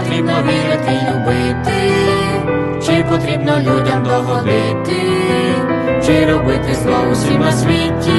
потрібно вірити і любити, чи потрібно людям догодити, чи робити зло усім на світі.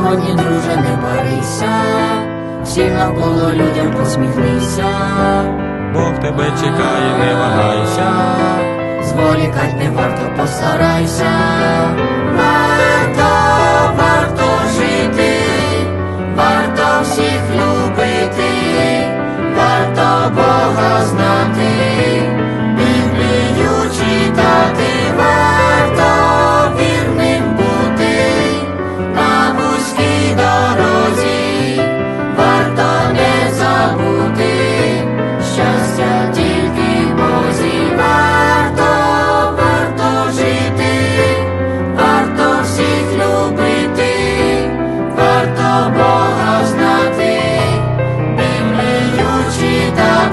сьогодні, друже, не барися, всім навколо людям посміхнися, Бог тебе чекає, не вагайся, зволікать не варто постарайся.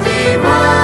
Fatima.